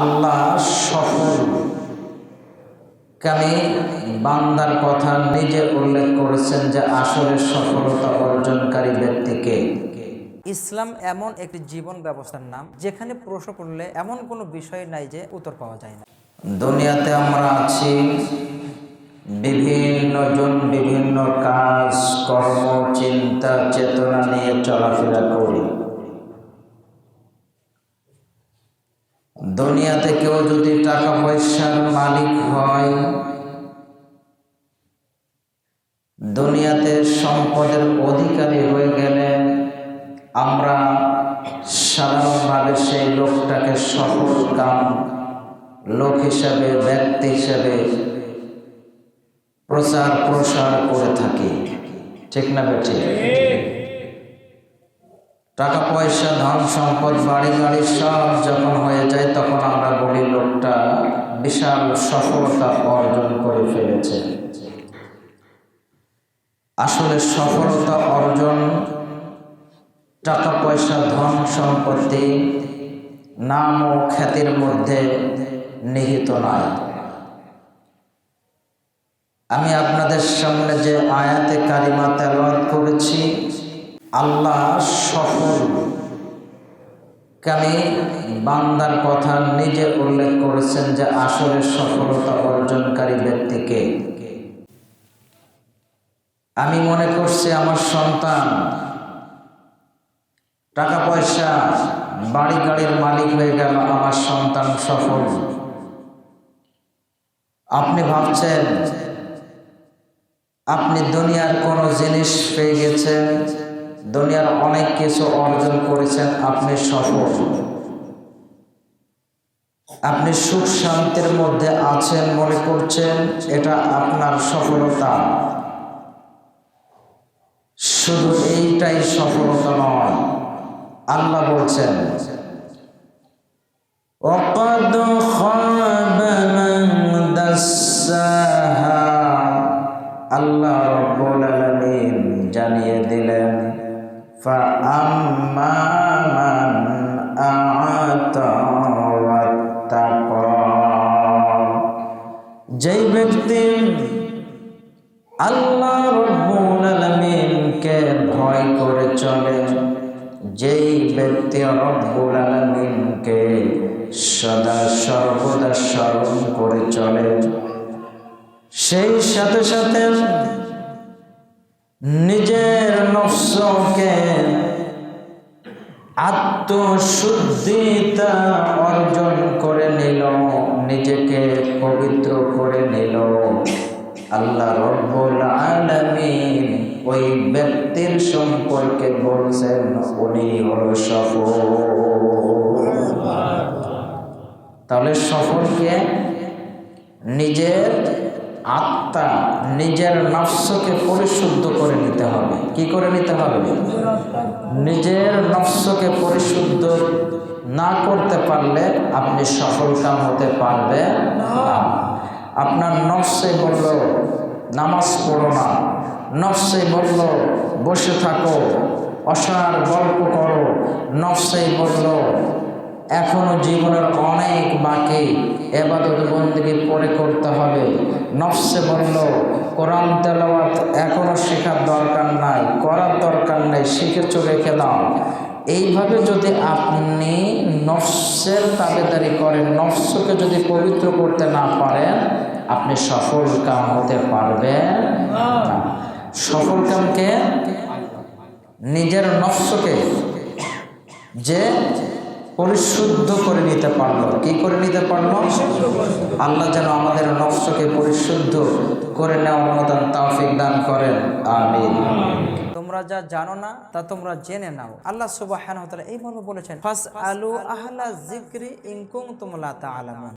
আল্লাহ সফল। কানে বান্দার কথা নিজে উল্লেখ করেছেন যে আসলে সফলতা অর্জনকারী ব্যক্তিকে ইসলাম এমন একটি জীবন ব্যবস্থার নাম যেখানে প্রশ্ন করলে এমন কোনো বিষয় নাই যে উত্তর পাওয়া যায় না। দুনিয়াতে আমরা আছি বিভিন্ন জন বিভিন্ন কাজ কর্ম চিন্তা চেতনা নিয়ে চলাফেরা করি। দুনিয়াতে কেউ যদি টাকা পয়সার মালিক হয় দুনিয়াতে সম্পদের অধিকারী হয়ে গেলে আমরা সাধারণভাবে সেই লোকটাকে সফল কাম লোক হিসাবে ব্যক্তি হিসাবে প্রচার প্রসার করে থাকি। ঠিক না বেঠিক? টাকা পয়সা ধন সম্পদ বাড়ি গাড়ি সব যখন হয়ে যায় বিশাল সফলতা অর্জন করে ফেলেছে। আসলে সফলতা অর্জন, টাকা পয়সা, ধন সম্পত্তি, নাম ও খ্যাতির মধ্যে নিহিত নয় আমি আপনাদের সামনে যে আয়াতে কারিমা তেলাওয়াত করেছি, আল্লাহ সফল। কানে বান্দার কথা নিজে উল্লেখ করেছেন যে আসলে সফলতা অর্জনকারী ব্যক্তিকে আমি মনে করছি আমার সন্তান টাকা পয়সা, বাড়ি গাড়ির মালিক হয়ে গেল, আমার সন্তান সফল। আপনি ভাবছেন, আপনি দুনিয়ার কোনো জিনিস পেয়ে গেছেন? দুনিয়ার অনেক কিছু অর্জন করেছেন, আপনি সফল। আপনি সুখ শান্তির মধ্যে আছেন মনে করছেন, এটা আপনার সফলতা। শুধু এইটাই সফলতা নয়, আল্লাহ বলছেন অকদ فأما من أعطى واتقى যেই ব্যক্তি আল্লাহ রব্বুল আলামিনকে ভয় করে চলে যেই ব্যক্তি রব্বুল আলামিনকে সদা সর্বদা স্মরণ করে চলে সেই সাথে সাথে নিজের নফসকে আত্মশুদ্ধিতা অর্জন করে নিল, নিজেকে পবিত্র করে নিল। আল্লাহ রব্বুল আলামিন ওই ব্যক্তির সম্পর্কে বলছেন, উনি হলো সফল। তাহলে সফলকে নিজের আত্মা নিজের নফসকে পরিশুদ্ধ করে নিতে হবে। কি করে নিতে হবে? নিজের নফসকে পরিশুদ্ধ না করতে পারলে আপনি সফল কাম হতে পারবে আপনার নফসে বলল, নামাজ পড়ো না। নফসে বলল, বসে থাকো। অসার গল্প করো। নফসে বলল এখনও জীবনের অনেক বাকি এবাদত বন্দিকে পরে করতে হবে। নফসে বলল, কোরআন তেলাওয়াত এখনও শেখার দরকার নাই, করার দরকার নেই শিখে চলে খেলাম এইভাবে যদি আপনি নফসের তাবেদারি করেন, নফসকে যদি পবিত্র করতে না পারেন, আপনি সফল কাম হতে পারবেন সফল কামকে নিজের নফসকে। যে পরিশুদ্ধ করে নিতে পারল। কি করে নিতে পারল? আল্লাহ যেন আমাদের নকশকে পরিশুদ্ধ করে নেওয়ার মতন তাফিক দান করেন। আমিন। তোমরা যা জানো না, তা তোমরা জেনে নাও। আল্লাহ সুবাহ এই মর্ম বলেছেন ফাস আলু আহলা জিক্রি ইনকুম তোমলা তা আলামুন